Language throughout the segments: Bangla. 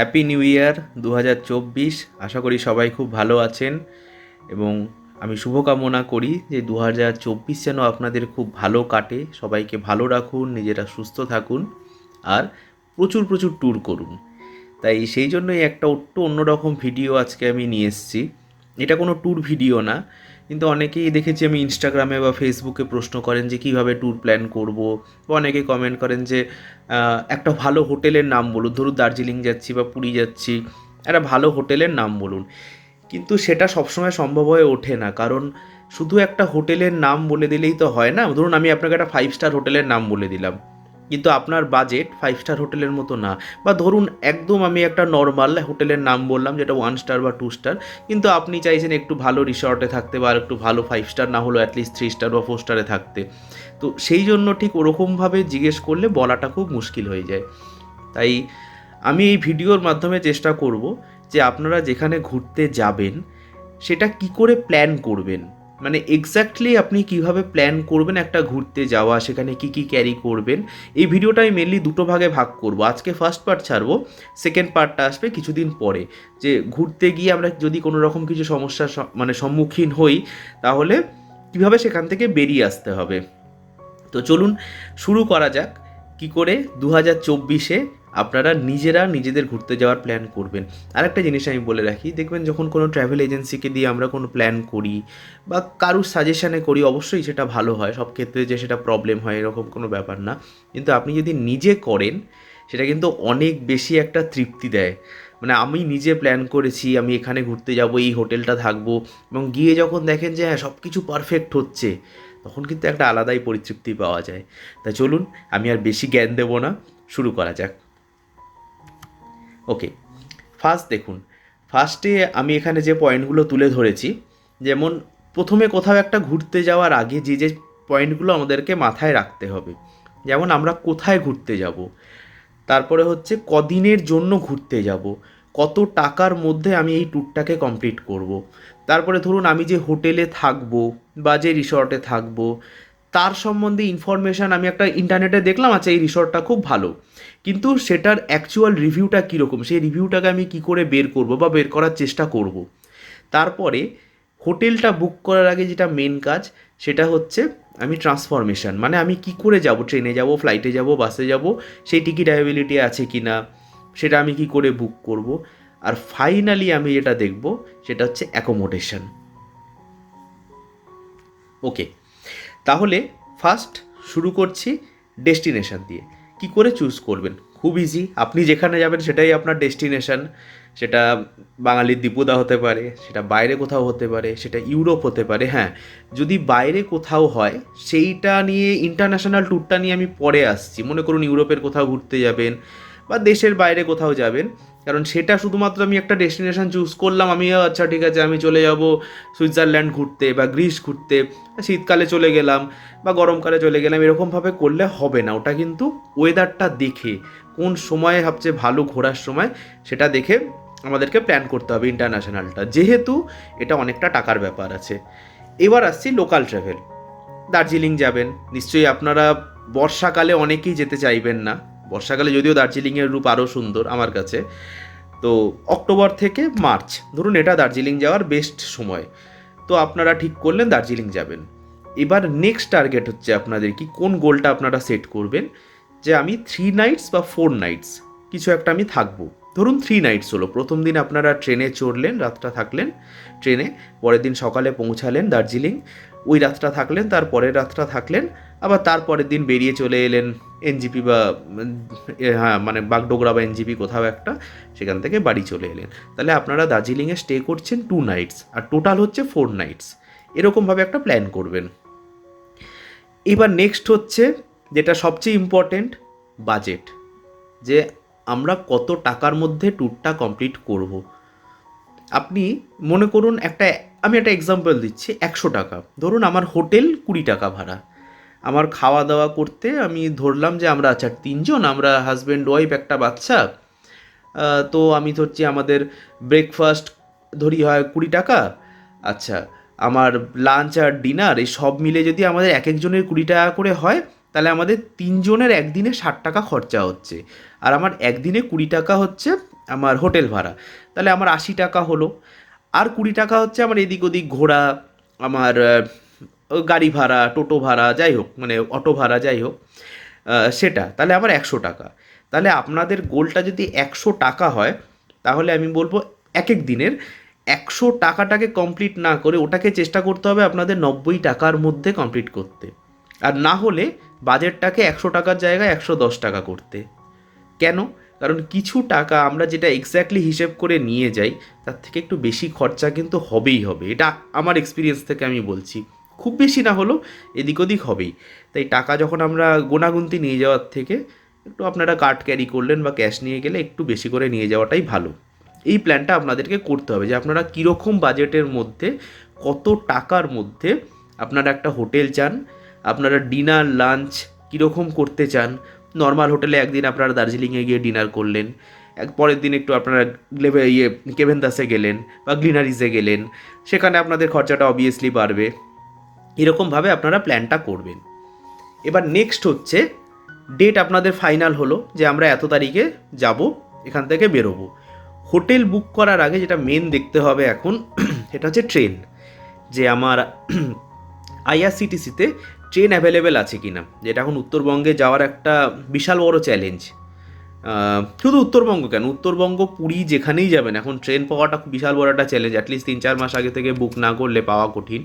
হ্যাপি নিউ ইয়ার দু হাজার চব্বিশ। আশা করি সবাই খুব ভালো আছেন এবং আমি শুভকামনা করি যে দু হাজার চব্বিশ যেন আপনাদের খুব ভালো কাটে। সবাইকে ভালো রাখুন, নিজেরা সুস্থ থাকুন আর প্রচুর প্রচুর ট্যুর করুন। তাই সেই জন্যই একটা একটু অন্যরকম ভিডিও আজকে আমি নিয়ে এসেছি। এটা কোনো ট্যুর ভিডিও না। কিন্তু অনেকেই দেখেছি আমি ইনস্টাগ্রামে বা ফেসবুকে প্রশ্ন করেন যে কীভাবে ট্যুর প্ল্যান করব। বা অনেকে কমেন্ট করেন যে একটা ভালো হোটেলের নাম বলুন। ধরুন দার্জিলিং যাচ্ছি বা পুরী যাচ্ছি, একটা ভালো হোটেলের নাম বলুন। কিন্তু সেটা সবসময় সম্ভব হয়ে ওঠে না। কারণ শুধু একটা হোটেলের নাম বলে দিলেই তো হয় না। ধরুন আমি আপনাকে একটা ফাইভ স্টার হোটেলের নাম বলে দিলাম। কিন্তু আপনার বাজেট ফাইভ স্টার হোটেলের মতো না। বা ধরুন একদম আমি একটা নর্মাল হোটেলের নাম বললাম, যেটা ওয়ান স্টার বা টু স্টার কিন্তু আপনি চাইছেন একটু ভালো রিসর্টে থাকতে বা একটু ভালো ফাইভ স্টার না হলেও অ্যাটলিস্ট থ্রি স্টার বা ফোর স্টারে থাকতে। তো সেই জন্য ঠিক ওরকমভাবে জিজ্ঞেস করলে বলাটা খুব মুশকিল হয়ে যায়। তাই আমি এই ভিডিওর মাধ্যমে চেষ্টা করব যে আপনারা যেখানে ঘুরতে যাবেন, সেটা কি করে প্ল্যান করবেন? মানে এক্স্যাক্টলি আপনি কীভাবে প্ল্যান করবেন একটা ঘুরতে যাওয়া, সেখানে কি কি ক্যারি করবেন, এই ভিডিওটা আমি মেনলি দুটো ভাগে ভাগ করব। আজকে ফার্স্ট পার্ট ছাড়বো সেকেন্ড পার্টটা আসবে কিছুদিন পরে। যে ঘুরতে গিয়ে আমরা যদি কোনো রকম কিছু সমস্যার মানে সম্মুখীন হই, তাহলে কীভাবে সেখান থেকে বেরিয়ে আসতে হবে? তো চলুন শুরু করা যাক। কি করে? দু হাজার চব্বিশে আপনারা নিজেরা নিজেদের ঘুরতে যাওয়ার প্ল্যান করবেন। আর একটা জিনিস আমি বলে রাখি, দেখবেন যখন কোনো ট্রাভেল এজেন্সিকে দিয়ে আমরা কোনো প্ল্যান করি বা কারুর সাজেশানে করি, অবশ্যই সেটা ভালো হয়। সব ক্ষেত্রে যে সেটা প্রবলেম হয়, এরকম কোনো ব্যাপার না। কিন্তু আপনি যদি নিজে করেন, সেটা কিন্তু অনেক বেশি একটা তৃপ্তি দেয়। মানে আমি নিজে প্ল্যান করেছি, আমি এখানে ঘুরতে যাব, এই হোটেলটা থাকব এবং গিয়ে যখন দেখেন যে হ্যাঁ সব কিছু পারফেক্ট হচ্ছে, তখন কিন্তু একটা আলাদাই পরিতৃপ্তি পাওয়া যায়। তাই চলুন, আমি আর বেশি জ্ঞান দেবো না, শুরু করা যাক। ওকে ফার্স্ট দেখুন ফার্স্টে আমি এখানে যে পয়েন্টগুলো তুলে ধরেছি, যেমন প্রথমে কোথাও একটা ঘুরতে যাওয়ার আগে যে যে পয়েন্টগুলো আমাদেরকে মাথায় রাখতে হবে যেমন আমরা কোথায় ঘুরতে যাব, তারপরে হচ্ছে কদিনের জন্য ঘুরতে যাব, কত টাকার মধ্যে আমি এই ট্যুরটাকে কমপ্লিট করব। তারপরে ধরুন আমি যে হোটেলে থাকব বা যে রিসর্টে থাকব তার সম্বন্ধে ইনফরমেশান আমি একটা ইন্টারনেটে দেখলাম আচ্ছা এই রিসর্টটা খুব ভালো। কিন্তু সেটার অ্যাকচুয়াল রিভিউটা কীরকম? সেই রিভিউটাকে আমি কী করে বের করব বা বের করার চেষ্টা করব? তারপরে হোটেলটা বুক করার আগে যেটা মেন কাজ, সেটা হচ্ছে আমি ট্রান্সফরমেশন মানে আমি কি করে যাব? ট্রেনে যাব ফ্লাইটে যাব বাসে যাব, সেই টিকিট অ্যাভেবিলিটি আছে কি না সেটা আমি কি করে বুক করব? আর ফাইনালি আমি যেটা দেখব, সেটা হচ্ছে অ্যাকোমোডেশন ওকে তাহলে ফার্স্ট শুরু করছি ডেস্টিনেশন দিয়ে। কি করে চুজ করবেন? খুব ইজি আপনি যেখানে যাবেন সেটাই আপনার ডেস্টিনেশন সেটা বাঙালির দীপুদা হতে পারে, সেটা বাইরে কোথাও হতে পারে, সেটা ইউরোপ হতে পারে হ্যাঁ। যদি বাইরে কোথাও হয়, সেইটা নিয়ে ইন্টারন্যাশনাল ট্যুরটা নিয়ে আমি পরে আসছি। মনে করুন ইউরোপের কোথাও ঘুরতে যাবেন বা দেশের বাইরে কোথাও যাবেন। কারণ সেটা শুধুমাত্র আমি একটা ডেস্টিনেশন চুজ করলাম, আমি আচ্ছা ঠিক আছে, আমি চলে যাব সুইজারল্যান্ড ঘুরতে বা গ্রিস ঘুরতে, শীতকালে চলে গেলাম বা গরমকালে চলে গেলাম, এরকমভাবে করলে হবে না। ওটা কিন্তু ওয়েদারটা দেখে, কোন সময়ে সবচেয়ে ভালো ঘোরার সময়, সেটা দেখে আমাদেরকে প্ল্যান করতে হবে ইন্টারন্যাশনালটা যেহেতু এটা অনেকটা টাকার ব্যাপার আছে। এবার আসছি লোকাল ট্রাভেল দার্জিলিং যাবেন, নিশ্চয়ই আপনারা বর্ষাকালে অনেকেই যেতে চাইবেন না। বর্ষাকালে যদিও দার্জিলিংয়ের রূপ আরও সুন্দর আমার কাছে, তো অক্টোবর থেকে মার্চ, ধরুন এটা দার্জিলিং যাওয়ার বেস্ট সময়। তো আপনারা ঠিক করলেন দার্জিলিং যাবেন। এবার নেক্সট টার্গেট হচ্ছে আপনাদের কি, কোন গোলটা আপনারা সেট করবেন? যে আমি থ্রি নাইটস বা ফোর নাইটস কিছু একটা আমি থাকব। ধরুন থ্রি নাইটস হলো। প্রথম দিন আপনারা ট্রেনে চড়লেন, রাতটা থাকলেন ট্রেনে, পরের দিন সকালে পৌঁছালেন দার্জিলিং, ওই রাতটা থাকলেন, তার পরের রাতটা থাকলেন, আবার তারপরের দিন বেরিয়ে চলে এলেন এনজিপি বা হ্যাঁ মানে বাগডোগরা বা এনজিপি কোথাও একটা, সেখান থেকে বাড়ি চলে এলেন। তাহলে আপনারা দার্জিলিংয়ে স্টে করছেন টু নাইটস আর টোটাল হচ্ছে ফোর নাইটস এরকমভাবে একটা প্ল্যান করবেন। এবার নেক্সট হচ্ছে, যেটা সবচেয়ে ইম্পর্টেন্ট বাজেট যে আমরা কত টাকার মধ্যে ট্যুরটা কমপ্লিট করব। আপনি মনে করুন একটা, আমি একটা এক্সাম্পল দিচ্ছি, একশো টাকা। ধরুন আমার হোটেল কুড়ি টাকা ভাড়া। আমার খাওয়া দাওয়া করতে আমি ধরলাম যে আমরা আচ্ছা তিনজন, আমরা হাজব্যান্ড ওয়াইফ একটা বাচ্চা তো আমি ধরছি আমাদের ব্রেকফাস্ট ধরি হয় কুড়ি টাকা। আচ্ছা আমার লাঞ্চ আর ডিনার এই সব মিলে যদি আমাদের এক একজনের কুড়ি টাকা করে হয় তাহলে আমাদের তিনজনের একদিনে ষাট টাকা খরচা হচ্ছে। আর আমার একদিনে কুড়ি টাকা হচ্ছে আমার হোটেল ভাড়া। তাহলে আমার আশি টাকা হলো। আর কুড়ি টাকা হচ্ছে আমার এদিক ওদিক ঘোরা, আমার গাড়ি ভাড়া, টোটো ভাড়া, যাই হোক মানে অটো ভাড়া, যাই হোক সেটা। তাহলে আমার একশো টাকা। তাহলে আপনাদের গোলটা যদি একশো টাকা হয়, তাহলে আমি বলব এক এক দিনের একশো টাকাটাকে কমপ্লিট না করে ওটাকে চেষ্টা করতে হবে আপনাদের নব্বই টাকার মধ্যে কমপ্লিট করতে। আর না হলে বাজেটটাকে একশো টাকার জায়গায় একশো দশ টাকা করতে। কেন? কারণ কিছু টাকা আমরা যেটা এক্স্যাক্টলি হিসেব করে নিয়ে যাই, তার থেকে একটু বেশি খরচা কিন্তু হবেই হবে। এটা আমার এক্সপিরিয়েন্স থেকে আমি বলছি। খুব বেশি না হলেও এদিক ওদিক হবেই। তাই টাকা যখন আমরা গোনাগুনতি নিয়ে যাওয়ার থেকে একটু আপনারা কার্ড ক্যারি করলেন বা ক্যাশ নিয়ে গেলে একটু বেশি করে নিয়ে যাওয়াটাই ভালো। এই প্ল্যানটা আপনাদেরকে করতে হবে যে আপনারা কীরকম বাজেটের মধ্যে কত টাকার মধ্যে আপনারা একটা হোটেল চান আপনারা ডিনার, লাঞ্চ কীরকম করতে চান? নর্মাল হোটেলে একদিন আপনারা দার্জিলিংয়ে গিয়ে ডিনার করলেন। এক পরের দিন একটু আপনারা লেভে ইয়ে কেভেন্দাসে গেলেন বা গ্লিনারিজে গেলেন। সেখানে আপনাদের খরচাটা অবভিয়াসলি বাড়বে। এরকমভাবে আপনারা প্ল্যানটা করবেন। এবার নেক্সট হচ্ছে ডেট আপনাদের ফাইনাল হলো যে আমরা এত তারিখে যাব, এখান থেকে বেরোবো। হোটেল বুক করার আগে যেটা মেন দেখতে হবে এখন, সেটা হচ্ছে ট্রেন যে আমার আইআরসিটিসিতে ট্রেন অ্যাভেলেবেল আছে কি না যেটা এখন উত্তরবঙ্গে যাওয়ার একটা বিশাল বড় চ্যালেঞ্জ শুধু উত্তরবঙ্গ কেন, উত্তরবঙ্গ, পুরী যেখানেই যাবেন, এখন ট্রেন পাওয়াটা খুব বিশাল বড় একটা চ্যালেঞ্জ অ্যাটলিস্ট তিন চার মাস আগে থেকে বুক না করলে পাওয়া কঠিন।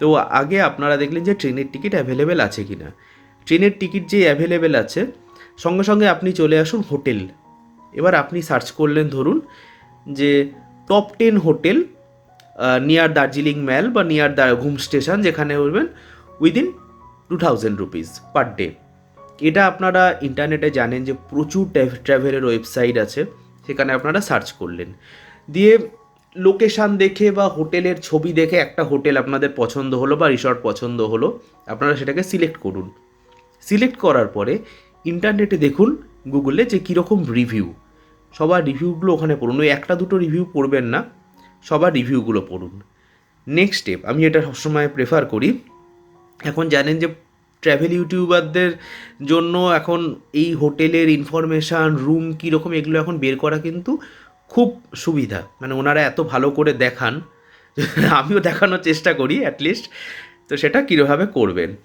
তো আগে আপনারা দেখলেন যে ট্রেনের টিকিট অ্যাভেলেবেল আছে কি না ট্রেনের টিকিট যে অ্যাভেলেবেল আছে, সঙ্গে সঙ্গে আপনি চলে আসুন হোটেল এবার আপনি সার্চ করলেন ধরুন যে top ten hotel near Darjeeling mall বা নিয়ার দা ঘুম স্টেশন যেখানে বলবেন within two thousand rupees per day এটা আপনারা ইন্টারনেটে জানেন যে প্রচুর ট্র্যাভেলের ওয়েবসাইট আছে, সেখানে আপনারা সার্চ করলেন। দিয়ে লোকেশান দেখে বা হোটেলের ছবি দেখে একটা হোটেল আপনাদের পছন্দ হলো বা রিসর্ট পছন্দ হলো, আপনারা সেটাকে সিলেক্ট করুন। সিলেক্ট করার পরে ইন্টারনেটে দেখুন গুগলে যে কীরকম রিভিউ সবার রিভিউগুলো ওখানে পড়ুন, ওই একটা দুটো রিভিউ পড়বেন না, সবার রিভিউগুলো পড়ুন। নেক্সট স্টেপ আমি এটা সবসময় প্রেফার করি এখন জানেন যে ট্র্যাভেল ইউটিউবারদের জন্য এখন এই হোটেলের ইনফরমেশান রুম কীরকম এগুলো এখন বের করা কিন্তু খুব সুবিধা। মানে ওনারা এত ভালো করে দেখান, আমিও দেখানোর চেষ্টা করি অ্যাটলিস্ট তো সেটা কীভাবে করবেন।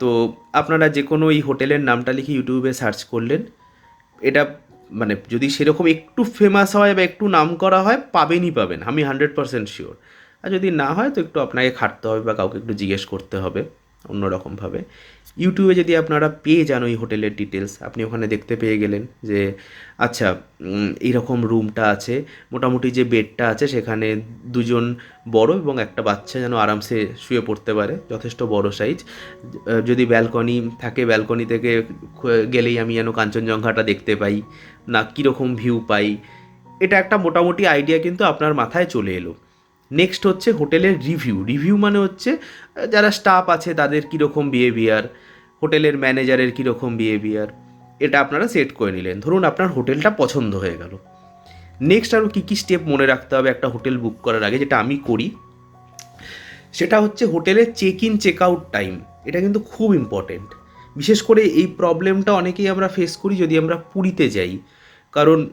তো আপনারা যে কোনো এই হোটেলের নামটা লিখে ইউটিউবে সার্চ করলেন, এটা মানে যদি সেরকম একটু ফেমাস হয় বা একটু নাম করা হয়, পাবেনই পাবেন, আমি হান্ড্রেড পারসেন্ট শিওর আর যদি না হয়, তো একটু আপনাকে খাটতে হবে বা কাউকে একটু জিজ্ঞেস করতে হবে অন্যরকমভাবে। ইউটিউবে যদি আপনারা পেয়ে যান ওই হোটেলের ডিটেলস আপনি ওখানে দেখতে পেয়ে গেলেন যে আচ্ছা এইরকম রুমটা আছে, মোটামুটি যে বেডটা আছে সেখানে দুজন বড় এবং একটা বাচ্চা যেন আরামসে শুয়ে পড়তে পারে, যথেষ্ট বড় সাইজ যদি ব্যালকনি থাকে ব্যালকনি থেকে গেলেই আমি যেন কাঞ্চনজঙ্ঘাটা দেখতে পাই, না কীরকম ভিউ পাই। এটা একটা মোটামুটি আইডিয়া কিন্তু আপনার মাথায় চলে এলো। নেক্সট হচ্ছে হোটেলের রিভিউ রিভিউ মানে হচ্ছে, যারা স্টাফ আছে তাদের কীরকম বিহেভিয়ার হোটেলের ম্যানেজারের কীরকম বিহেভিয়ার এটা আপনারা সেট করে নিলেন। ধরুন আপনার হোটেলটা পছন্দ হয়ে গেল। নেক্সট আরও কী কী স্টেপ মনে রাখতে হবে একটা হোটেল বুক করার আগে, যেটা আমি করি? সেটা হচ্ছে হোটেলের check in check out time এটা কিন্তু খুব ইম্পর্টেন্ট বিশেষ করে এই প্রবলেমটা অনেকেই আমরা ফেস করি যদি আমরা পুরীতে যাই। কারণ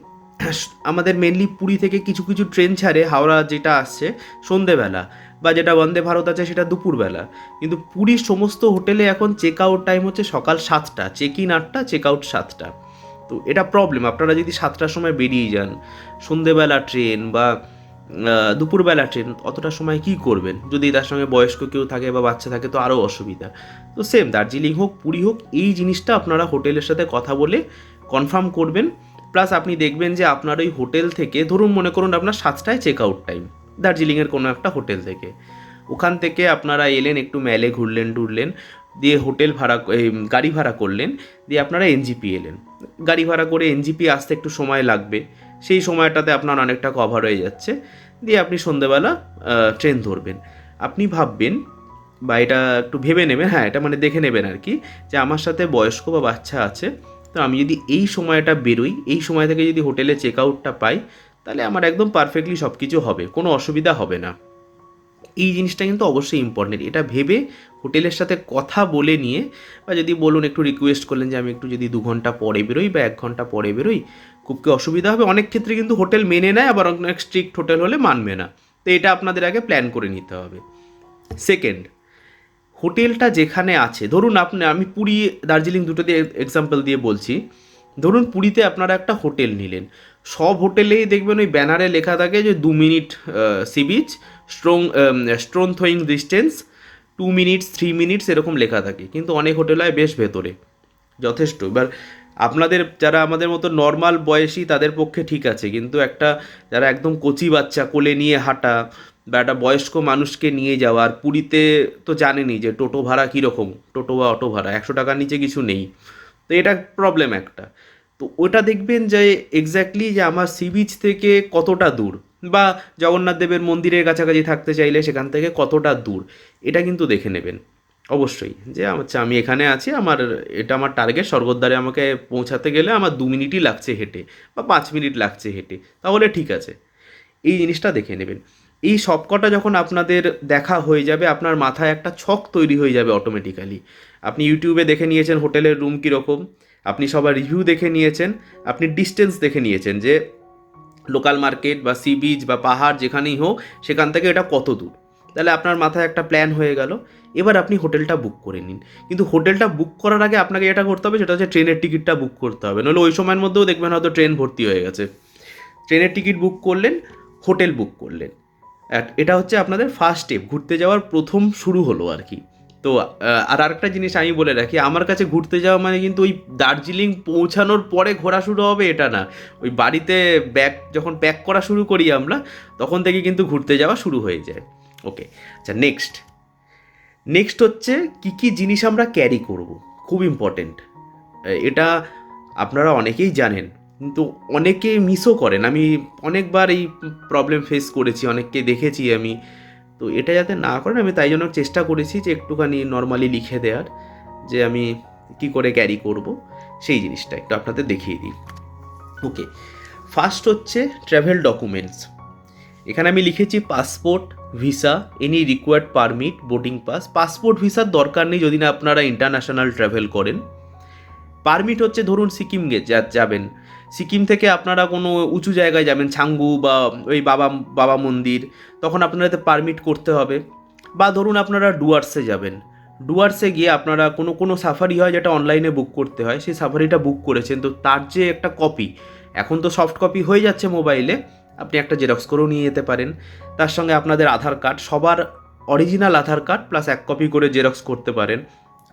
আমাদের মেনলি পুরী থেকে কিছু কিছু ট্রেন ছাড়ে, হাওড়া যেটা আসছে, সন্ধেবেলা, বা যেটা বন্দে ভারত আছে সেটা দুপুরবেলা। কিন্তু পুরীর সমস্ত হোটেলে এখন চেক আউট টাইম হচ্ছে সকাল সাতটা চেক ইন আটটা চেক আউট সাতটা। তো এটা প্রবলেম আপনারা যদি সাতটার সময় বেরিয়ে যান, সন্ধেবেলা ট্রেন বা দুপুরবেলা ট্রেন অতটা সময় কি করবেন? যদি তার সঙ্গে বয়স্ক কেউ থাকে বা বাচ্চা থাকে তো আরও অসুবিধা। তো সেম দার্জিলিং হোক, পুরী হোক, এই জিনিসটা আপনারা হোটেলের সাথে কথা বলে কনফার্ম করবেন। প্লাস আপনি দেখবেন যে আপনার ওই হোটেল থেকে, ধরুন মনে করুন আপনার সাতটায় চেক আউট টাইম দার্জিলিংয়ের কোনো একটা হোটেল থেকে। ওখান থেকে আপনারা এলেন, একটু মেলে ঘুরলেন, টুরলেন, দিয়ে হোটেল ভাড়া গাড়ি ভাড়া করলেন, দিয়ে আপনারা এনজিপি এলেন। গাড়ি ভাড়া করে এনজিপি আসতে একটু সময় লাগবে, সেই সময়টাতে আপনার অনেকটা কভার হয়ে যাচ্ছে, দিয়ে আপনি সন্ধেবেলা ট্রেন ধরবেন। আপনি ভাববেন, বা এটা একটু ভেবে নেবেন হ্যাঁ এটা মানে দেখে নেবেন আর কি, যে আমার সাথে বয়স্ক বা বাচ্চা আছে তো আমি যদি এই সময়টা বেরোই, এই সময় থেকে যদি হোটেলে চেক আউটটা পাই, তাহলে আমার একদম পারফেক্টলি সব কিছু হবে, কোনো অসুবিধা হবে না। এই জিনিসটা কিন্তু অবশ্যই ইম্পর্টেন্ট এটা ভেবে হোটেলের সাথে কথা বলে নিয়ে বা যদি বলুন একটু রিকোয়েস্ট করলেন যে আমি একটু যদি দু ঘণ্টা পরে বেরোই বা এক ঘণ্টা পরে বেরোই, খুব কি অসুবিধা হবে? অনেক ক্ষেত্রে কিন্তু হোটেল মেনে নেয়, আবার অনেক স্ট্রিক্ট হোটেল হলে মানবে না। তো এটা আপনাদের আগে প্ল্যান করে নিতে হবে। সেকেন্ড হোটেলটা যেখানে আছে, ধরুন আপনি, আমি পুরী, দার্জিলিং দুটোতে এক্সাম্পল দিয়ে বলছি। ধরুন পুরীতে আপনারা একটা হোটেল নিলেন। সব হোটেলেই দেখবেন ওই ব্যানারে লেখা থাকে যে, দু minute sea beach, strong stone throwing distance, two minutes, three minutes, এরকম লেখা থাকে। কিন্তু অনেক হোটেল হয় বেশ ভেতরে। যথেষ্ট। এবার আপনাদের, যারা আমাদের মতো নর্মাল বয়সী, তাদের পক্ষে ঠিক আছে। কিন্তু একটা, যারা একদম কচি বাচ্চা কোলে নিয়ে হাঁটা বা একটা বয়স্ক মানুষকে নিয়ে যাওয়া, আর পুরীতে তো জানেনই যে টোটো ভাড়া কীরকম? টোটো বা অটো ভাড়া, একশো টাকার নিচে কিছু নেই। তো এটা প্রবলেম একটা। তো ওটা দেখবেন যে এক্স্যাক্টলি যে আমার সি বিচ থেকে কতটা দূর বা জগন্নাথ দেবের মন্দিরের কাছাকাছি থাকতে চাইলে সেখান থেকে কতটা দূর, এটা কিন্তু দেখে নেবেন। অবশ্যই যে আচ্ছা আমি এখানে আছি, আমার এটা আমার টার্গেট স্বর্গদ্বারে আমাকে পৌঁছাতে গেলে আমার দু মিনিটই লাগছে হেঁটে বা পাঁচ মিনিট লাগছে হেঁটে, তাহলে ঠিক আছে। এই জিনিসটা দেখে নেবেন। এই সবকটা যখন আপনাদের দেখা হয়ে যাবে, আপনার মাথায় একটা ছক তৈরি হয়ে যাবে অটোমেটিক্যালি আপনি ইউটিউবে দেখে নিয়েছেন হোটেলের রুম কীরকম, আপনি সবার রিভিউ দেখে নিয়েছেন, আপনি ডিস্টেন্স দেখে নিয়েছেন যে লোকাল মার্কেট বা সি বিচ বা পাহাড় যেখানেই হোক, সেখান থেকে এটা কত দূর। তাহলে আপনার মাথায় একটা প্ল্যান হয়ে গেল, এবার আপনি হোটেলটা বুক করে নিন। কিন্তু হোটেলটা বুক করার আগে আপনাকে এটা করতে হবে, সেটা হচ্ছে ট্রেনের টিকিটটা বুক করতে হবে। নাহলে ওই সময়ের মধ্যেও দেখবেন হয়তো ট্রেন ভর্তি হয়ে গেছে। ট্রেনের টিকিট বুক করলেন, হোটেল বুক করলেন। এটা হচ্ছে আপনাদের ফার্স্ট স্টেপ ঘুরতে যাওয়ার প্রথম শুরু হলো আর কি। তো আর আরেকটা জিনিস আমি বলে রাখি, আমার কাছে ঘুরতে যাওয়া মানে কিন্তু ওই দার্জিলিং পৌঁছানোর পরে ঘোরা শুরু হবে এটা না। ওই বাড়িতে ব্যাগ যখন প্যাক করা শুরু করি আমরা, তখন থেকে কিন্তু ঘুরতে যাওয়া শুরু হয়ে যায়। ওকে আচ্ছা নেক্সট নেক্সট হচ্ছে কি কি জিনিস আমরা ক্যারি করব, খুব ইম্পর্টেন্ট এটা আপনারা অনেকেই জানেন। কিন্তু অনেকে মিসও করেন। আমি অনেকবার এই প্রবলেম ফেস করেছি, অনেককে দেখেছি আমি। তো এটা যাতে না করেন, আমি তাই জন্য চেষ্টা করেছি যে একটুখানি নর্মালি লিখে দেওয়ার, যে আমি কি করে ক্যারি করব সেই জিনিসটা একটু আপনাদের দেখিয়ে দিই। ওকে ফার্স্ট হচ্ছে ট্রাভেল ডকুমেন্টস এখানে আমি লিখেছি passport visa any required permit boarding pass passport ভিসার দরকার নেই যদি না আপনারা ইন্টারন্যাশনাল ট্রাভেল করেন। পারমিট হচ্ছে ধরুন সিকিম যাবেন। সিকিম থেকে আপনারা কোনো উঁচু জায়গায় যাবেন, ছাঙ্গু বা ওই বাবা বাবা মন্দির, তখন আপনাদের পারমিট করতে হবে। বা ধরুন আপনারা ডুয়ার্সে যাবেন। ডুয়ার্সে গিয়ে আপনারা কোনো কোনো সাফারি হয় যেটা অনলাইনে বুক করতে হয়, সেই সাফারিটা বুক করেছেন, তো তার যে একটা কপি এখন তো সফট কপি হয়ে যাচ্ছে মোবাইলে আপনি একটা জেরক্স করেও নিয়ে যেতে পারেন। তার সঙ্গে আপনাদের আধার কার্ড সবার অরিজিনাল আধার কার্ড প্লাস এক কপি করে জেরক্স করতে পারেন।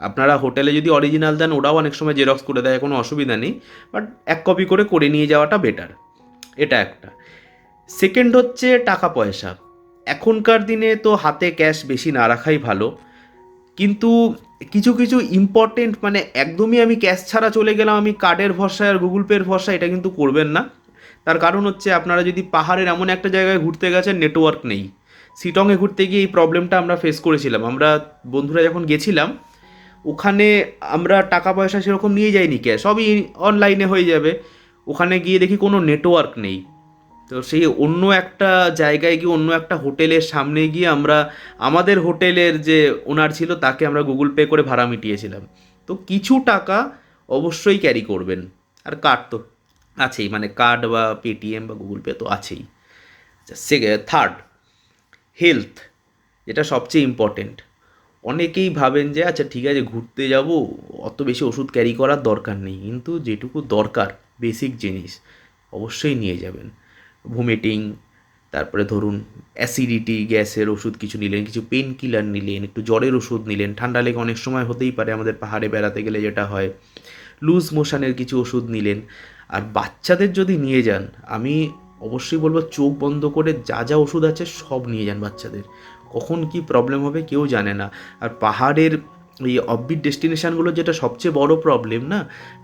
আপনারা হোটেলে যদি অরিজিনাল দেন, ওরাও অনেক সময় জেরক্স করে দেয়, কোনো অসুবিধা নেই। বাট এক কপি করে করে নিয়ে যাওয়াটা বেটার এটা একটা। সেকেন্ড হচ্ছে টাকা পয়সা। এখনকার দিনে তো হাতে ক্যাশ বেশি না রাখাই ভালো। কিন্তু কিছু কিছু ইম্পর্টেন্ট মানে একদমই আমি ক্যাশ ছাড়া চলে গেলাম, আমি কার্ডের ভরসায় আর গুগল পের ভরসা এটা কিন্তু করবেন না। তার কারণ হচ্ছে আপনারা যদি পাহাড়ের এমন একটা জায়গায় ঘুরতে গেছেন নেটওয়ার্ক নেই। সিটংয়ে ঘুরতে গিয়ে এই প্রবলেমটা আমরা ফেস করেছিলাম। আমরা বন্ধুরা যখন গেছিলাম ওখানে আমরা টাকা পয়সা সেরকম নিয়ে যাইনি ক্যাশ সবই অনলাইনে হয়ে যাবে। ওখানে গিয়ে দেখি কোনো নেটওয়ার্ক নেই। তো সেই অন্য একটা জায়গায় গিয়ে, অন্য একটা হোটেলের সামনে গিয়ে আমরা, আমাদের হোটেলের যে ওনার ছিল, তাকে আমরা গুগল পে করে ভাড়া মিটিয়েছিলাম। তো কিছু টাকা অবশ্যই ক্যারি করবেন। আর কার্ড তো আছেই। মানে কার্ড বা পেটিএম বা গুগল পে তো আছেই। আচ্ছা থার্ড হেলথ যেটা সবচেয়ে ইম্পর্টেন্ট অনেকেই ভাবেন যে আচ্ছা ঠিক আছে, ঘুরতে যাব, অত বেশি ওষুধ ক্যারি করার দরকার নেই। কিন্তু যেটুকু দরকার বেসিক জিনিস, অবশ্যই নিয়ে যাবেন। ভুমিটিং তারপরে ধরুন অ্যাসিডিটি গ্যাসের ওষুধ কিছু নিলেন, কিছু পেন কিলার নিলেন, একটু জ্বরের ওষুধ নিলেন। ঠান্ডা লেগে অনেক সময় হতেই পারে আমাদের পাহাড়ে বেড়াতে গেলে যেটা হয় লুজ মোশনের কিছু ওষুধ নিলেন। আর বাচ্চাদের যদি নিয়ে যান, আমি অবশ্যই বলব, চোখ বন্ধ করে যা যা ওষুধ আছে সব নিয়ে যান বাচ্চাদের। কখন কি প্রবলেম হবে কেউ জানে না। আর পাহাড়ের এই অফবিট ডেস্টিনেশানগুলো যেটা সবচেয়ে বড় প্রবলেম না,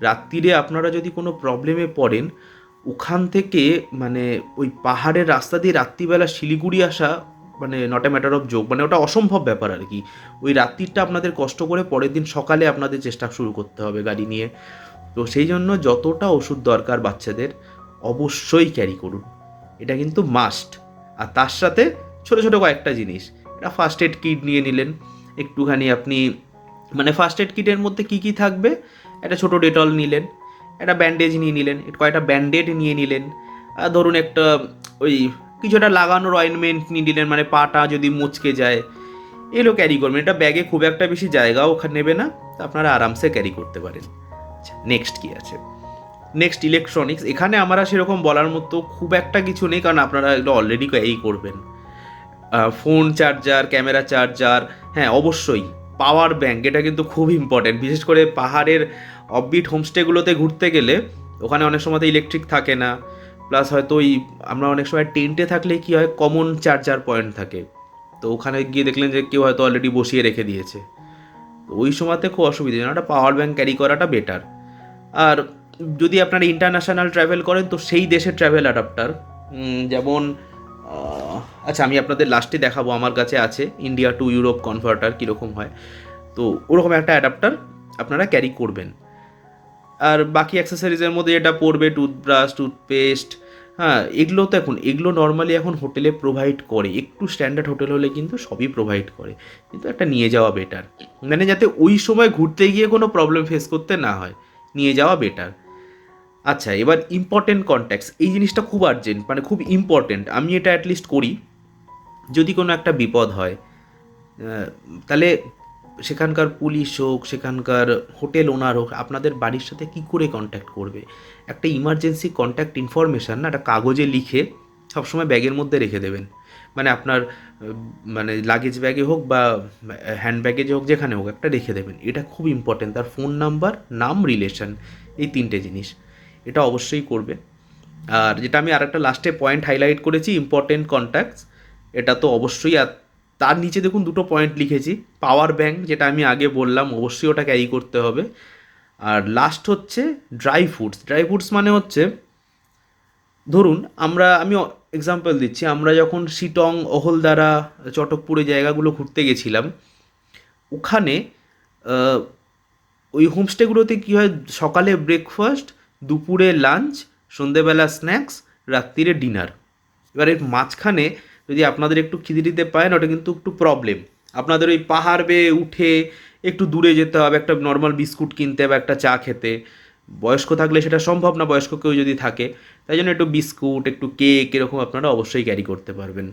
রাত্রিরে আপনারা যদি কোনো প্রবলেমে পড়েন, ওখান থেকে মানে ওই পাহাড়ের রাস্তা দিয়ে রাত্রিবেলা শিলিগুড়ি আসা মানে not a matter of joke মানে ওটা অসম্ভব ব্যাপার আর কি। ওই রাত্রিটা আপনাদের কষ্ট করে পরের দিন সকালে আপনাদের চেষ্টা শুরু করতে হবে গাড়ি নিয়ে। তো সেই জন্য যতটা ওষুধ দরকার বাচ্চাদের, অবশ্যই ক্যারি করুন। এটা কিন্তু মাস্ট আর তার সাথে ছোটো ছোটো কয়েকটা জিনিস। এটা ফার্স্ট এড কিট নিয়ে নিলেন। একটুখানি আপনি মানে ফার্স্ট এড কিটের মধ্যে কী কী থাকবে? একটা ছোটো ডেটল নিলেন, একটা ব্যান্ডেজ নিয়ে নিলেন একটু কয়েকটা ব্যান্ডেড নিয়ে নিলেন। আর ধরুন একটা ওই কিছুটা লাগানোর অয়েনমেন্ট নিয়ে নিলেন মানে পাটা যদি মুচকে যায়, এগুলো ক্যারি করবেন। এটা ব্যাগে খুব একটা বেশি জায়গাও ওখানে নেবে না, তো আপনারা আরামসে ক্যারি করতে পারেন। আচ্ছা নেক্সট কী আছে? নেক্সট ইলেকট্রনিক্স এখানে আমরা সেরকম বলার মতো খুব একটা কিছু নেই, কারণ আপনারা এগুলো অলরেডি ক্যারি করবেন। ফোন চার্জার ক্যামেরা চার্জার হ্যাঁ অবশ্যই। পাওয়ার ব্যাঙ্ক এটা কিন্তু খুব ইম্পর্ট্যান্ট বিশেষ করে পাহাড়ের অববিট হোমস্টেগুলোতে ঘুরতে গেলে, ওখানে অনেক সময় ইলেকট্রিক থাকে না। প্লাস হয়তো ওই, আমরা অনেক সময় টেন্টে থাকলে কি হয় কমন চার্জার পয়েন্ট থাকে। তো ওখানে গিয়ে দেখলেন যে কেউ হয়তো অলরেডি বসিয়ে রেখে দিয়েছে। ওই সময়তে খুব অসুবিধা একটা পাওয়ার ব্যাঙ্ক ক্যারি করাটা বেটার আর যদি আপনারা ইন্টারন্যাশনাল ট্রাভেল করেন, তো সেই দেশের ট্রাভেল অ্যাডাপ্টার যেমন আচ্ছা আমি আপনাদের লাস্টে দেখাবো, আমার কাছে আছে ইন্ডিয়া টু ইউরোপ কনভার্টার কীরকম হয়। তো ওরকম একটা অ্যাডাপ্টার আপনারা ক্যারি করবেন। আর বাকি অ্যাক্সেসরিজের মধ্যে যেটা পড়বে টুথব্রাশ টুথপেস্ট হ্যাঁ এগুলো তো এখন, এগুলো নর্মালি এখন হোটেলে প্রোভাইড করে। একটু স্ট্যান্ডার্ড হোটেল হলে কিন্তু সবই প্রোভাইড করে। কিন্তু একটা নিয়ে যাওয়া বেটার মানে যাতে ওই সময় ঘুরতে গিয়ে কোনো প্রবলেম ফেস করতে না হয়। নিয়ে যাওয়া বেটার আচ্ছা এবার ইম্পর্টেন্ট কন্ট্যাক্টস এই জিনিসটা খুব আর্জেন্ট মানে খুব ইম্পর্টেন্ট আমি এটা অ্যাটলিস্ট করি। যদি কোনো একটা বিপদ হয় তাহলে সেখানকার পুলিশ হোক, সেখানকার হোটেল ওনার হোক, আপনাদের বাড়ির সাথে কি করে কন্ট্যাক্ট করবে? একটা ইমার্জেন্সি কন্ট্যাক্ট ইনফরমেশান না, একটা কাগজে লিখে সবসময় ব্যাগের মধ্যে রেখে দেবেন। মানে আপনার মানে লাগেজ ব্যাগে হোক বা হ্যান্ড ব্যাগেজে হোক, যেখানে হোক, একটা রেখে দেবেন। এটা খুব ইম্পর্টেন্ট তার ফোন নাম্বার নাম রিলেশন এই তিনটে জিনিস। এটা অবশ্যই করবে। আর যেটা আমি আরেকটা লাস্টে পয়েন্ট হাইলাইট করেছি ইম্পর্টেন্ট কন্ট্যাক্টস এটা তো অবশ্যই। আর তার নিচে দেখুন দুটো পয়েন্ট লিখেছি। পাওয়ার ব্যাংক যেটা আমি আগে বললাম, অবশ্যই ওটা ক্যারি করতে হবে। আর লাস্ট হচ্ছে ড্রাই ফ্রুটস ড্রাই ফ্রুটস মানে হচ্ছে, ধরুন আমরা, আমি এক্সাম্পল দিচ্ছি, আমরা যখন শিটং অহলদারা চটকপুরে জায়গাগুলো ঘুরতে গেছিলাম, ওখানে ওই হোমস্টেগুলোতে কী হয়, সকালে ব্রেকফাস্ট দুপুরে লাঞ্চ সন্ধেবেলা স্ন্যাক্স রাত্রিরে ডিনার এবার এর মাঝখানে যদি আপনাদের একটু খিদে দিতে পারেন ওটা কিন্তু একটু প্রবলেম আপনাদের ওই পাহাড় বেয়ে উঠে একটু দূরে যেতে হবে, একটা নর্মাল বিস্কুট কিনতে বা একটা চা খেতে। বয়স্ক থাকলে সেটা সম্ভব না, বয়স্ক কেউ যদি থাকে, তাই জন্য একটু বিস্কুট, একটু কেক এরকম আপনারা অবশ্যই ক্যারি করতে পারবেন।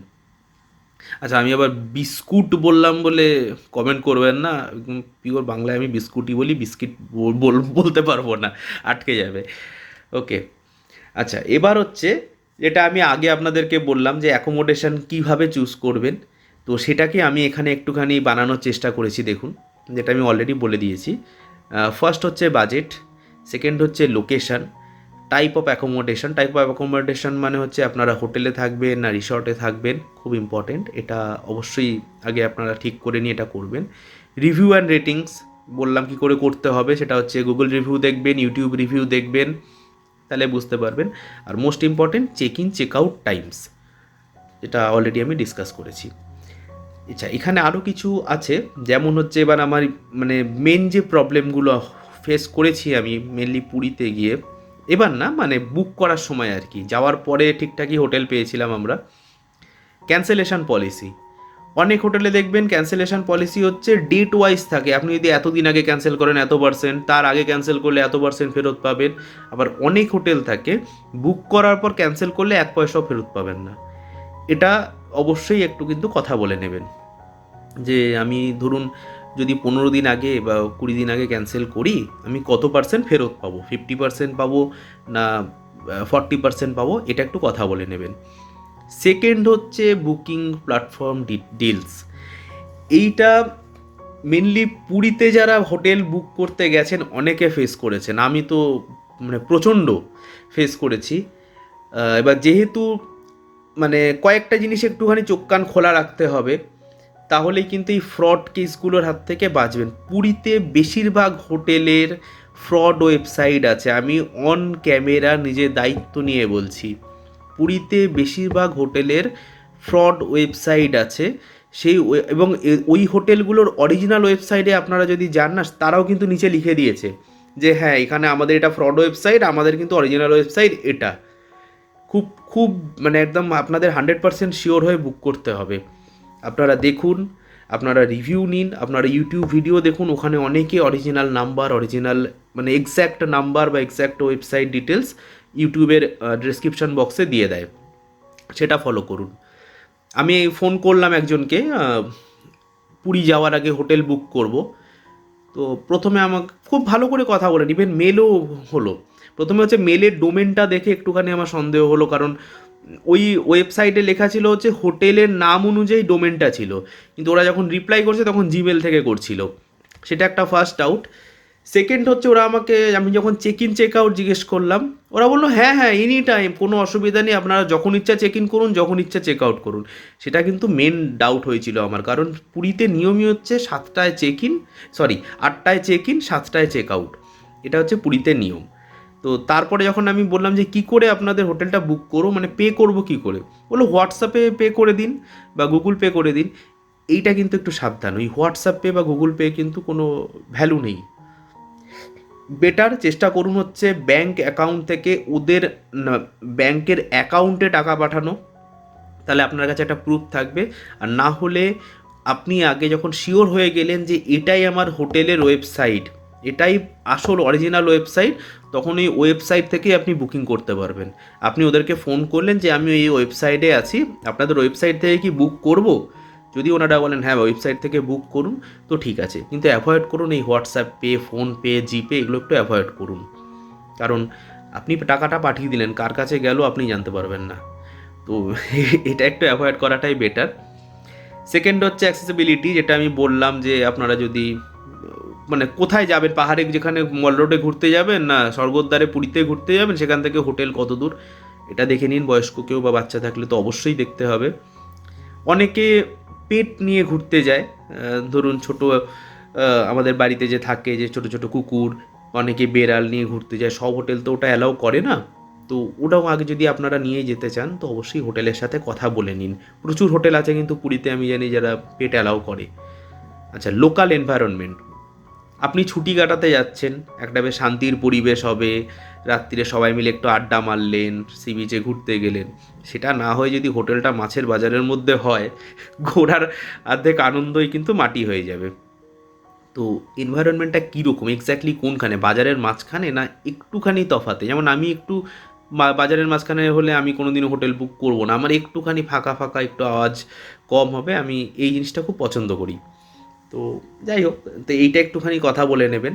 আচ্ছা আমি আবার বিস্কুট বললাম বলে কমেন্ট করবেন না। পিওর বাংলায় আমি বিস্কুটই বলি, বিস্কিট বল- বল- বলতে পারব না, আটকে যাবে। ওকে আচ্ছা এবার হচ্ছে যেটা আমি আগে আপনাদেরকে বললাম যে অ্যাকোমোডেশন কীভাবে চুজ করবেন, তো সেটাকে আমি এখানে একটুখানি বানানোর চেষ্টা করেছি, দেখুন, যেটা আমি অলরেডি বলে দিয়েছি। ফার্স্ট হচ্ছে বাজেট সেকেন্ড হচ্ছে location type of accommodation type of accommodation মানে হচ্ছে আপনারা হোটেলে থাকবেন না রিসর্টে থাকবেন, খুব ইম্পর্টেন্ট এটা অবশ্যই আগে আপনারা ঠিক করে নিয়ে এটা করবেন। রিভিউ অ্যান্ড রেটিংস বললাম কি করে করতে হবে, সেটা হচ্ছে গুগল রিভিউ দেখবেন ইউটিউব রিভিউ দেখবেন, তাহলে বুঝতে পারবেন। আর most important check in check out times যেটা অলরেডি আমি ডিসকাস করেছি। আচ্ছা এখানে আরও কিছু আছে, যেমন হচ্ছে এবার আমার মানে মেন যে প্রবলেমগুলো ফেস করেছি আমি মেনলি পুরীতে গিয়ে এবার না মানে বুক করার সময় আর কি যাওয়ার পরে ঠিকঠাকই হোটেল পেয়েছিলাম আমরা। ক্যান্সেলেশন পলিসি অনেক হোটেলে দেখবেন ক্যান্সেলেশন পলিসি হচ্ছে ডেট ওয়াইজ থাকে। আপনি যদি এতদিন আগে ক্যান্সেল করেন এত পার্সেন্ট তার আগে ক্যান্সেল করলে এত পার্সেন্ট ফেরত পাবেন। আবার অনেক হোটেল থাকে বুক করার পর ক্যান্সেল করলে এক পয়সাও ফেরত পাবেন না। এটা অবশ্যই একটু কিন্তু কথা বলে নেবেন। যে আমি ধরুন যদি পনেরো দিন আগে বা কুড়ি দিন আগে ক্যান্সেল করি, আমি কত পার্সেন্ট ফেরত পাবো? ফিফটি পার্সেন্ট পাবো না ফর্টি পার্সেন্ট পাবো? এটা একটু কথা বলে নেবেন। সেকেন্ড হচ্ছে বুকিং প্ল্যাটফর্ম ডিলস এইটা মেনলি পুরীতে যারা হোটেল বুক করতে গেছেন, অনেকে ফেস করেছেন। আমি তো মানে প্রচণ্ড ফেস করেছি। এবার যেহেতু মানে কয়েকটা জিনিস একটুখানি চোখ কান খোলা রাখতে হবে। তাহলেই কিন্তু এই ফ্রড কেসগুলোর হাত থেকে বাঁচবেন। পুরীতে বেশিরভাগ হোটেলের ফ্রড ওয়েবসাইট আছে। আমি অন ক্যামেরা নিজের দায়িত্ব নিয়ে বলছি। পুরীতে বেশিরভাগ হোটেলের ফ্রড ওয়েবসাইট আছে। সেই এবং ওই হোটেলগুলোর অরিজিনাল ওয়েবসাইটে আপনারা যদি যান না, তারাও কিন্তু নিচে লিখে দিয়েছে যে হ্যাঁ এখানে আমাদের এটা ফ্রড ওয়েবসাইট আমাদের কিন্তু অরিজিনাল ওয়েবসাইট এটা। খুব খুব মানে একদম আপনাদের হান্ড্রেড পার্সেন্ট শিওর হয়ে বুক করতে হবে। আপনারা দেখুন, আপনারা রিভিউ নিন, আপনারা ইউটিউব ভিডিও দেখুন, ওখানে অনেকে অরিজিনাল নাম্বার অরিজিনাল মানে এক্স্যাক্ট নাম্বার বা এক্স্যাক্ট ওয়েবসাইট ডিটেলস ইউটিউবের ডিসক্রিপশন বক্সে দিয়ে দেয়। সেটা ফলো করুন। আমি ফোন করলাম একজনকে পুরী যাওয়ার আগে হোটেল বুক করব। তো প্রথমে আমাকে খুব ভালো করে কথা বলেন ইভেন মেলও হলো। প্রথমে হচ্ছে মেলের ডোমেনটা দেখে একটুখানি আমার সন্দেহ হলো, কারণ ওই ওয়েবসাইটে লেখা ছিল হচ্ছে হোটেলের নাম অনুযায়ী ডোমেনটা ছিল। কিন্তু ওরা যখন রিপ্লাই করছে তখন জিমেল থেকে করছিল। সেটা একটা ফার্স্ট আউট সেকেন্ড হচ্ছে ওরা আমাকে, আমি যখন চেক ইন চেক আউট জিজ্ঞেস করলাম, ওরা বলল হ্যাঁ হ্যাঁ এনি টাইম কোনো অসুবিধা নেই, আপনারা যখন ইচ্ছা চেক ইন করুন, যখন ইচ্ছা চেক আউট করুন। সেটা কিন্তু মেন ডাউট হয়েছিল আমার, কারণ পুরীতে নিয়মই হচ্ছে সাতটায় চেক ইন সরি আটটায় চেক ইন সাতটায় চেক আউট এটা হচ্ছে পুরীতে নিয়ম। তো তারপরে যখন আমি বললাম যে কি করে আপনাদের হোটেলটা বুক করো মানে পে করব কি করে? বলল হোয়াটসঅ্যাপে পে করে দিন বা গুগল পে করে দিন। এইটা কিন্তু একটু সাবধান, ওই হোয়াটসঅ্যাপ পে বা গুগল পে কিন্তু কোনো ভ্যালু নেই। বেটার চেষ্টা করুন হচ্ছে ব্যাংক অ্যাকাউন্ট থেকে ওদের ব্যাংকের অ্যাকাউন্টে টাকা পাঠানো। তাহলে আপনার কাছে একটা প্রুফ থাকবে। আর না হলে আপনি আগে যখন শিওর হয়ে গেলেন যে এটাই আমার হোটেলের ওয়েবসাইট এটাই আসল অরিজিনাল ওয়েবসাইট তখন এই ওয়েবসাইট থেকেই আপনি বুকিং করতে পারবেন। আপনি ওদেরকে ফোন করলেন যে, আমি এই ওয়েবসাইটে আছি, আপনাদের ওয়েবসাইট থেকে কি বুক করব? যদি ওনারা বলেন হ্যাঁ ওয়েবসাইট থেকে বুক করুন, তো ঠিক আছে। কিন্তু অ্যাভয়েড করুন এই হোয়াটসঅ্যাপ পে ফোনপে জিপে এগুলো একটু অ্যাভয়েড করুন। কারণ আপনি টাকাটা পাঠিয়ে দিলেন, কার কাছে গেল আপনি জানতে পারবেন না। তো এটা একটু অ্যাভয়েড করাটাই বেটার সেকেন্ড হচ্ছে অ্যাক্সেসিবিলিটি যেটা আমি বললাম যে, আপনারা যদি মানে কোথায় যাবেন? পাহাড়ে যেখানে মল রোডে ঘুরতে যাবেন না স্বর্গদ্বারে পুরীতে ঘুরতে যাবেন? সেখান থেকে হোটেল কত দূর? এটা দেখে নিন, বয়স্ক কেউ বা বাচ্চা থাকলে তো অবশ্যই দেখতে হবে। অনেকে পেট নিয়ে ঘুরতে যায়। ধরুন ছোট আমাদের বাড়িতে যে থাকে যে ছোট ছোট কুকুর, অনেকে বেড়াল নিয়ে ঘুরতে যায়। সব হোটেল তো ওটা অ্যালাউ করে না। তো ওটাও আগে যদি আপনারা নিয়ে যেতে চান, তো অবশ্যই হোটেলের সাথে কথা বলে নিন। প্রচুর হোটেল আছে কিন্তু পুরীতে আমি জানি যারা পেট অ্যালাউ করে। আচ্ছা লোকাল এনভায়রনমেন্ট আপনি ছুটি কাটাতে যাচ্ছেন, একটা বেশ শান্তির পরিবেশ হবে, রাত্রিরে সবাই মিলে একটু আড্ডা মারলেন সি বিচে ঘুরতে গেলেন। সেটা না হয় যদি হোটেলটা মাছের বাজারের মধ্যে হয়, ঘোরার অর্ধেক আনন্দই কিন্তু মাটি হয়ে যাবে। তো এনভায়রনমেন্টটা কীরকম? এক্স্যাক্টলি কোনখানে? বাজারের মাঝখানে না একটুখানি তফাতে? যেমন আমি একটু বাজারের মাঝখানে হলে আমি কোনো কোনোদিনও হোটেল বুক করব না। আমার একটুখানি ফাঁকা ফাঁকা একটু আওয়াজ কম হবে, আমি এই জিনিসটা খুব পছন্দ করি। তো যাই হোক, তো এইটা একটুখানি কথা বলে নেবেন।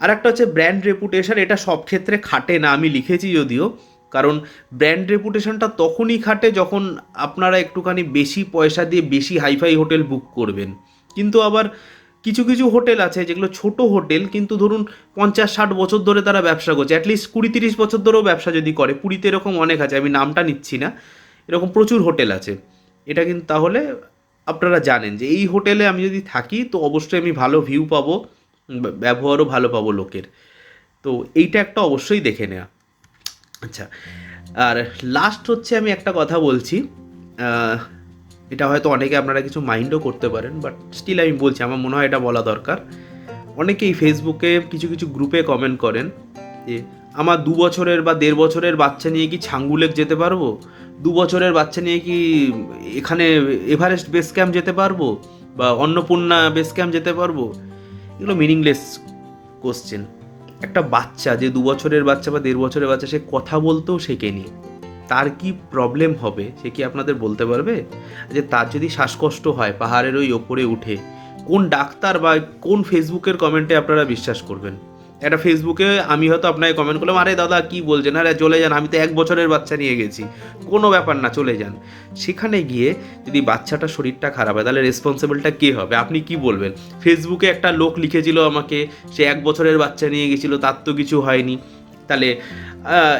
আর একটা হচ্ছে ব্র্যান্ড রেপুটেশন এটা সব ক্ষেত্রে খাটে না, আমি লিখেছি যদিও। কারণ ব্র্যান্ড রেপুটেশনটা তখনই খাটে যখন আপনারা একটুখানি বেশি পয়সা দিয়ে বেশি হাইফাই হোটেল বুক করবেন। কিন্তু আবার কিছু কিছু হোটেল আছে যেগুলো ছোট হোটেল কিন্তু ধরুন পঞ্চাশ, ষাট বছর ধরে তারা ব্যবসা করছে। অ্যাটলিস্ট কুড়ি, তিরিশ বছর ধরেও ব্যবসা যদি করে, পুরীতে এরকম অনেক আছে, আমি নামটা নিচ্ছি না। এরকম প্রচুর হোটেল আছে। এটা কিন্তু তাহলে আপনারা জানেন যে এই হোটেলে আমি যদি থাকি, তো অবশ্যই আমি ভালো ভিউ পাবো ব্যবহারও ভালো পাবো লোকের। তো এইটা একটা অবশ্যই দেখে নেওয়া আচ্ছা আর লাস্ট হচ্ছে আমি একটা কথা বলছি। এটা হয়তো অনেকে আপনারা কিছু মাইন্ডও করতে পারেন বাট স্টিল আমি বলছি, আমার মনে হয় এটা বলা দরকার। অনেকেই ফেসবুকে কিছু কিছু গ্রুপে কমেন্ট করেন যে, আমার দু বছরের বা দেড় বছরের বাচ্চা নিয়ে কি ছাঙ্গুলেক যেতে পারব? দু বছরের বাচ্চা নিয়ে কি এখানে এভারেস্ট বেস ক্যাম্প যেতে পারব? বা অন্নপূর্ণা বেস ক্যাম্প যেতে পারব? এগুলো মিনিংলেস কোশ্চেন একটা বাচ্চা, যে দু বছরের বাচ্চা বা দেড় বছরের বাচ্চা, সে কথা বলতেও শেখেনি তার কি প্রবলেম হবে? সে কি আপনাদের বলতে পারবে? যে তার যদি শ্বাসকষ্ট হয়, পাহাড়ের ওই ওপরে উঠে, কোন ডাক্তার বা কোন ফেসবুকের কমেন্টে আপনারা বিশ্বাস করবেন? একটা ফেসবুকে আমি হয়তো আপনাকে কমেন্ট করলাম, আরে দাদা, কি বলছেন? আরে চলে যান, আমি তো এক বছরের বাচ্চা নিয়ে গেছি। কোনো ব্যাপার না, চলে যান। সেখানে গিয়ে যদি বাচ্চাটার শরীরটা খারাপ হয়, তাহলে রেসপন্সিবলটা কে হবে? আপনি কি বলবেন? ফেসবুকে একটা লোক লিখেছিল আমাকে, সে এক বছরের বাচ্চা নিয়ে গেছিল, তার তো কিছু হয়নি। তাহলে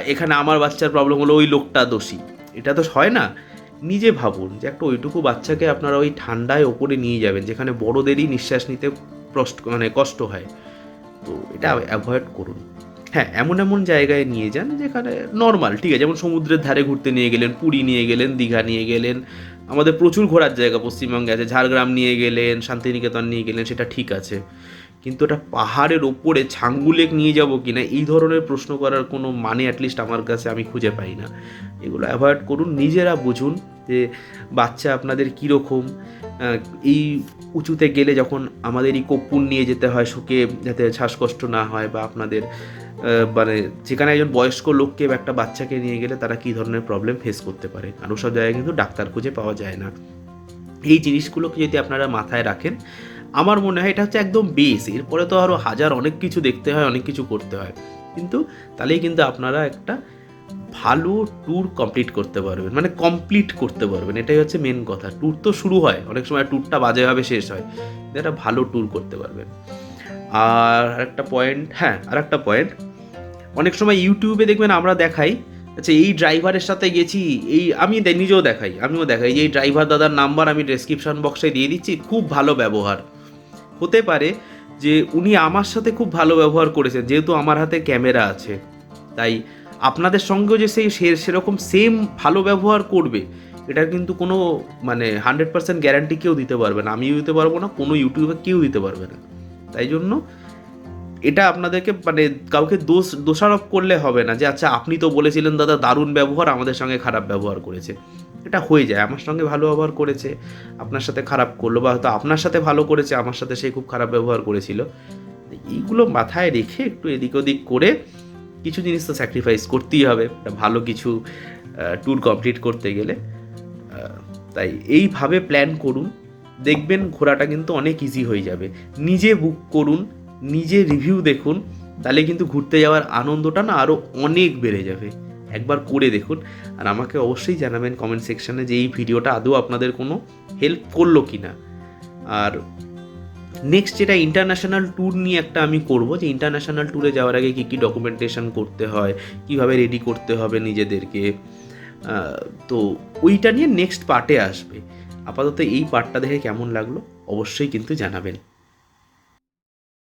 এখানে আমার বাচ্চার প্রবলেম হলো ওই লোকটা দোষী। এটা তো হয় না। নিজে ভাবুন যে একটা ওইটুকু বাচ্চাকে আপনারা ওই ঠান্ডায় ওপরে নিয়ে যাবেন, যেখানে বড়োদেরই নিঃশ্বাস নিতে কষ্ট মানে কষ্ট হয়। তো এটা অ্যাভয়েড করুন। হ্যাঁ এমন এমন জায়গায় নিয়ে যান যেখানে নর্মাল ঠিক আছে? যেমন সমুদ্রের ধারে ঘুরতে নিয়ে গেলেন, পুরী নিয়ে গেলেন, দীঘা নিয়ে গেলেন, আমাদের প্রচুর ঘোরার জায়গা পশ্চিমবঙ্গে আছে, ঝাড়গ্রাম নিয়ে গেলেন, শান্তিনিকেতন নিয়ে গেলেন, সেটা ঠিক আছে। কিন্তু এটা পাহাড়ের ওপরে ছাঙ্গুলেক নিয়ে যাব কি না এই ধরনের প্রশ্ন করার কোনো মানে অ্যাটলিস্ট আমার কাছে আমি খুঁজে পাই না। এগুলো অ্যাভয়েড করুন, নিজেরা বুঝুন যে বাচ্চা আপনাদের কীরকম এই উঁচুতে গেলে যখন আমাদের এই কপ্পুর নিয়ে যেতে হয় শুকে যাতে শ্বাসকষ্ট না হয় বা আপনাদের মানে যেখানে একজন বয়স্ক লোককে বা একটা বাচ্চাকে নিয়ে গেলে তারা কী ধরনের প্রবলেম ফেস করতে পারে? আর ওসব জায়গায় কিন্তু ডাক্তার খুঁজে পাওয়া যায় না। এই জিনিসগুলোকে যদি আপনারা মাথায় রাখেন, আমার মনে হয় এটা হচ্ছে একদম বেস এরপরে তো আরও হাজার অনেক কিছু দেখতে হয়, অনেক কিছু করতে হয়। কিন্তু তাহলেই কিন্তু আপনারা একটা ভালো ট্যুর কমপ্লিট করতে পারবেন মানে কমপ্লিট করতে পারবেন, এটাই হচ্ছে মেন কথা। ট্যুর তো শুরু হয়, অনেক সময় ট্যুরটা বাজেভাবে শেষ হয় একটা ভালো ট্যুর করতে পারবেন। আর একটা পয়েন্ট হ্যাঁ আর একটা পয়েন্ট অনেক সময় ইউটিউবে দেখবেন আমরা দেখাই আচ্ছা এই ড্রাইভারের সাথে গেছি, এই আমি নিজেও দেখাই, আমিও দেখাই এই ড্রাইভার দাদার নাম্বার আমি ডেসক্রিপশন বক্সে দিয়ে দিচ্ছি, খুব ভালো ব্যবহার। হতে পারে যে উনি আমার সাথে খুব ভালো ব্যবহার করেছেন, যেহেতু আমার হাতে ক্যামেরা আছে, তাই আপনাদের সঙ্গেও যে সেই সেরকম সেম ভালো ব্যবহার করবে এটার কিন্তু কোনো মানে হান্ড্রেড পার্সেন্ট গ্যারান্টি কেউ দিতে পারবে না। আমিও দিতে পারব না, কোনো ইউটিউবে কেউ দিতে পারবে না। তাই জন্য এটা আপনাদেরকে মানে কাউকে দোষ দোষারোপ করলে হবে না যে আচ্ছা আপনি তো বলেছিলেন দাদা, দারুণ ব্যবহার, আমাদের সঙ্গে খারাপ ব্যবহার করেছে। এটা হয়ে যায়। আমার সঙ্গে ভালো ব্যবহার করেছে, আপনার সাথে খারাপ করল বা হয়তো আপনার সাথে ভালো করেছে, আমার সাথে সে খুব খারাপ ব্যবহার করেছিল। এইগুলো মাথায় রেখে একটু এদিক ওদিক করে কিছু জিনিস তো স্যাক্রিফাইস করতেই হবে ভালো কিছু ট্যুর কমপ্লিট করতে গেলে তাই এইভাবে প্ল্যান করুন, দেখবেন ঘোরাটা কিন্তু অনেক ইজি হয়ে যাবে। নিজে বুক করুন, নিজে রিভিউ দেখুন, তাহলে কিন্তু ঘুরতে যাওয়ার আনন্দটা না আরও অনেক বেড়ে যাবে। একবার করে দেখুন, আর আমাকে অবশ্যই জানাবেন কমেন্ট সেকশানে যে এই ভিডিওটা আদৌ আপনাদের কোনো হেল্প করল কি না আর নেক্সট যেটা ইন্টারন্যাশনাল ট্যুর নিয়ে একটা আমি করব, যে ইন্টারন্যাশনাল ট্যুরে যাওয়ার আগে কী কী ডকুমেন্টেশন করতে হয়, কীভাবে রেডি করতে হবে নিজেদেরকে তো ওইটা নিয়ে নেক্সট পার্টে আসবে। আপাতত এই পার্টটা দেখে কেমন লাগল, অবশ্যই কিন্তু জানাবেন।